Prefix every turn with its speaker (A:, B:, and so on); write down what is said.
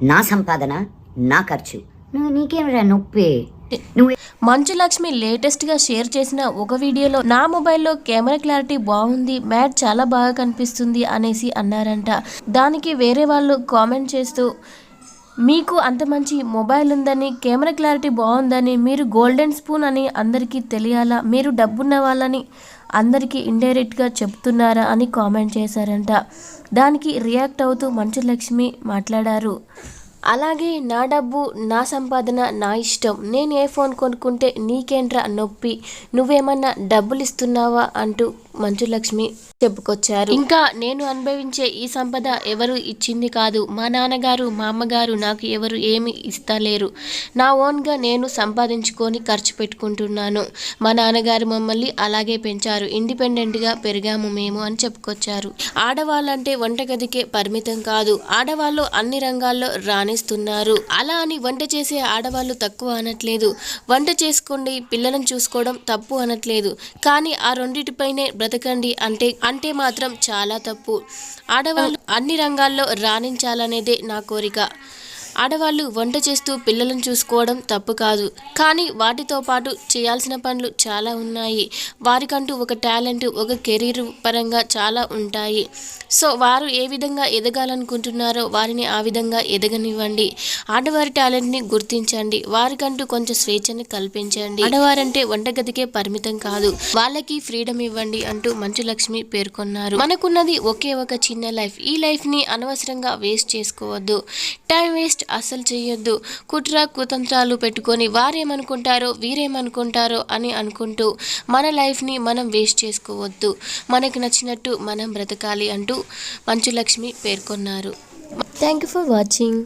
A: నా సంపాదన నా ఖర్చు. నువ్వు నీకేమిరా నొప్పి? నువ్వు
B: మంచు లక్ష్మి లేటెస్ట్గా షేర్ చేసిన ఒక వీడియోలో నా మొబైల్లో కెమెరా క్లారిటీ బాగుంది మ్యాట్ చాలా బాగా కనిపిస్తుంది అనేసి అన్నారంట. దానికి వేరే వాళ్ళు కామెంట్ చేస్తూ మీకు అంత మంచి మొబైల్ ఉందని కెమెరా క్లారిటీ బాగుందని మీరు గోల్డెన్ స్పూన్ అని అందరికీ తెలియాలా? మీరు డబ్బున్న వాళ్ళని అందరికీ ఇండైరెక్ట్గా చెప్తున్నారా అని కామెంట్ చేశారంట. దానికి రియాక్ట్ అవుతూ మంచు లక్ష్మి మాట్లాడారు. అలాగే నా డబ్బు నా సంపాదన నా ఇష్టం. నేను ఏ ఫోన్ కొనుక్కుంటే నీకేంట్రా నొప్పి? నువ్వేమన్నా డబ్బులు ఇస్తున్నావా అంటూ మంజులక్ష్మి చెప్పుకొచ్చారు. ఇంకా నేను అనుభవించే ఈ సంపద ఎవరు ఇచ్చింది కాదు. మా నాన్నగారు మా అమ్మగారు నాకు ఎవరు ఏమి ఇస్తలేరు. నా ఓన్గా నేను సంపాదించుకొని ఖర్చు పెట్టుకుంటున్నాను. మా నాన్నగారు మమ్మల్ని అలాగే పెంచారు. ఇండిపెండెంట్గా పెరిగాము మేము అని చెప్పుకొచ్చారు. ఆడవాళ్ళంటే వంటగదికే పరిమితం కాదు. ఆడవాళ్ళు అన్ని రంగాల్లో రాణిస్తున్నారు. అలా అని వంట చేసే ఆడవాళ్ళు తక్కువ అనట్లేదు. వంట చేసుకోండి పిల్లలను చూసుకోవడం తప్పు అనట్లేదు. కానీ ఆ రెండిటిపైనే బ్రతకండి అంటే అంటే మాత్రం చాలా తప్పు. ఆడవాళ్ళు అన్ని రంగాల్లో రాణించాలనేదే నా కోరిక. ఆడవాళ్ళు వంట చేస్తూ పిల్లలను చూసుకోవడం తప్పు కాదు. కానీ వాటితో పాటు చేయాల్సిన పనులు చాలా ఉన్నాయి. వారికంటూ ఒక టాలెంట్ ఒక కెరీర్ పరంగా చాలా ఉంటాయి. సో వారు ఏ విధంగా ఎదగాలనుకుంటున్నారో వారిని ఆ విధంగా ఎదగనివ్వండి. ఆడవారి టాలెంట్ని గుర్తించండి. వారికంటూ కొంచెం స్వేచ్ఛని కల్పించండి. ఆడవారంటే వంటగదికే పరిమితం కాదు. వాళ్ళకి ఫ్రీడమ్ ఇవ్వండి అంటూ మంచు లక్ష్మి పేర్కొన్నారు. మనకున్నది ఒకే ఒక చిన్న లైఫ్. ఈ లైఫ్ని అనవసరంగా వేస్ట్ చేసుకోవద్దు. టైం వేస్ట్ అస్సలు చేయొద్దు. కుట్ర కుతంత్రాలు పెట్టుకొని వారేమనుకుంటారో వీరేమనుకుంటారో అని అనుకుంటూ మన లైఫ్ని మనం వేస్ట్ చేసుకోవద్దు. మనకు నచ్చినట్టు మనం బ్రతకాలి అంటూ మంచులక్ష్మి పేర్కొన్నారు. Thank you for watching